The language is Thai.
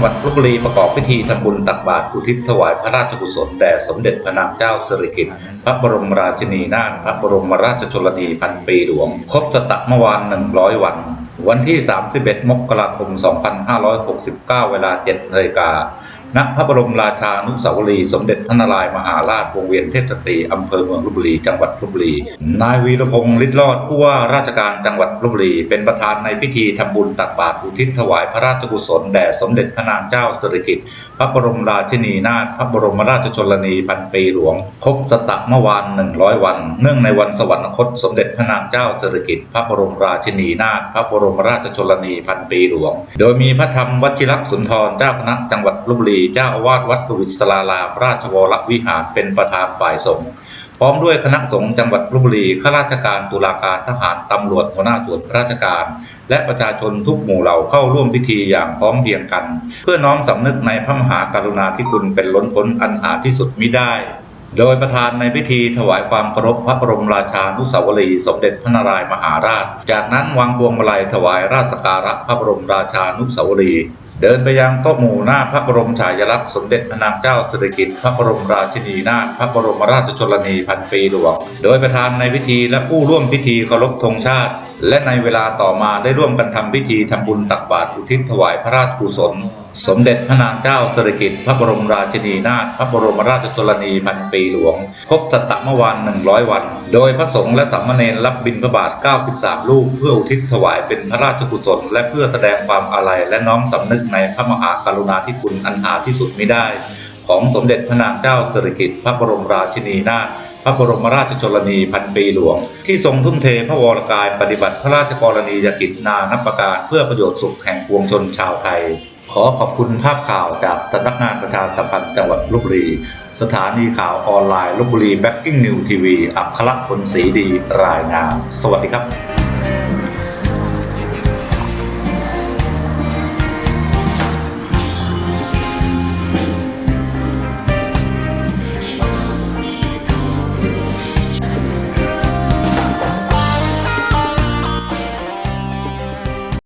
หวัดลบบุรีประกอบพิธีทำบุญตักบาตรอุทิศถวายพระราชกุศลแด่สมเด็จพระนางเจ้าสิริกิติ์พระบรมราชินีนาถพระบรมราชชนนีพันปีหลวง ครบสตะเมื่อวาน100 วัน วันที่ 31 มกราคม 2569 เวลา7นาฬิกา ณพระบรมราชานุสาวรีย์สมเด็จพระนารายมหาราชวงเวียนเทพสตรีอำเภอเมืองลบบุรีจังหวัดลบบุรีนายวีรพงศ์ฤทธิ์รอดผู้ว่าราชการจังหวัดลบบุรีเป็นประธานในพิธีทำบุญตักบาตรอุทิศถวายพระราชกุศลแด่สมเด็จพระนางเจ้าสิริกิติ์พระบรมราชินีนาถพระบรมราชชนนีพันปีหลวงครบสตะเมื่อวาน100วัน เนื่องในวันสวรรคตสมเด็จพระนางเจ้าสิริกิติ์พระบรมราชินีนาถพระบรมราชชนนีพันปีหลวง โดยมีพระธรรมวชิรสุนทรเจ้าคณะจังหวัดลบบุรีเจ้าอาวาสวัดสุวิศลารามราชวรวิหารเป็นประธานฝ่ายสงฆ์พร้อมด้วยคณะสงฆ์จังหวัดลบบุรีข้าราชการตุลาการทหารตำรวจหัวหน้าส่วนราชการ และประชาชนทุกหมู่เหล่าเข้าร่วมพิธีอย่างพร้อมเพรียงกัน เพื่อน้อมสำนึกในพระมหากรุณาธิคุณเป็นล้นพ้นอันหาที่สุดมิได้ โดยประธานในพิธีถวายความเคารพพระบรมราชานุสาวรีย์สมเด็จพระนารายมหาราช จากนั้นวางพวงมาลัยถวายราชสกการะพระบรมราชานุสาวรีย์ เดินไปยังโต๊ะหมู่หน้าพระบรมฉายาลักษณ์สมเด็จพระนางเจ้าสิริกิติ์พระบรมราชินีนาถพระบรมราชชนนีพันปีหลวง โดยประธานในพิธีและผู้ร่วมพิธีเคารพธงชาติ และในเวลาต่อมาได้ร่วมกันทำพิธีทำบุญตักบาตรอุทิศถวายพระราชกุศล สมเด็จพระนางเจ้าสิริกิติ์พระบรมราชินีนาถพระบรมราชชนนีพันปีหลวง ครบสตะเมื่อวาน100 วัน โดยพระสงฆ์และสามเณรรับบิณฑบาต 93 รูปเพื่ออุทิศถวายเป็นพระราชกุศล และเพื่อแสดงความอาลัยและน้อมสำนึกในพระมหากรุณาธิคุณอันหาที่สุดมิได้ ของสมเด็จพระนางเจ้าสิริกิติ์พระบรมราชินีนาถพระบรมราชชนนีพันปีหลวง ที่ทรงทุ่มเทพระวรกายปฏิบัติพระราชกรณียกิจนานับประการเพื่อประโยชน์สุขแห่งปวงชนชาวไทย ขอขอบคุณภาพข่าวจากสำนักงานประชาสัมพันธ์จังหวัดลบบุรี สถานีข่าวออนไลน์ลบบุรีแบ็กกิ้งนิวทีวีอัครพลศรีดีรายงาน สวัสดีครับ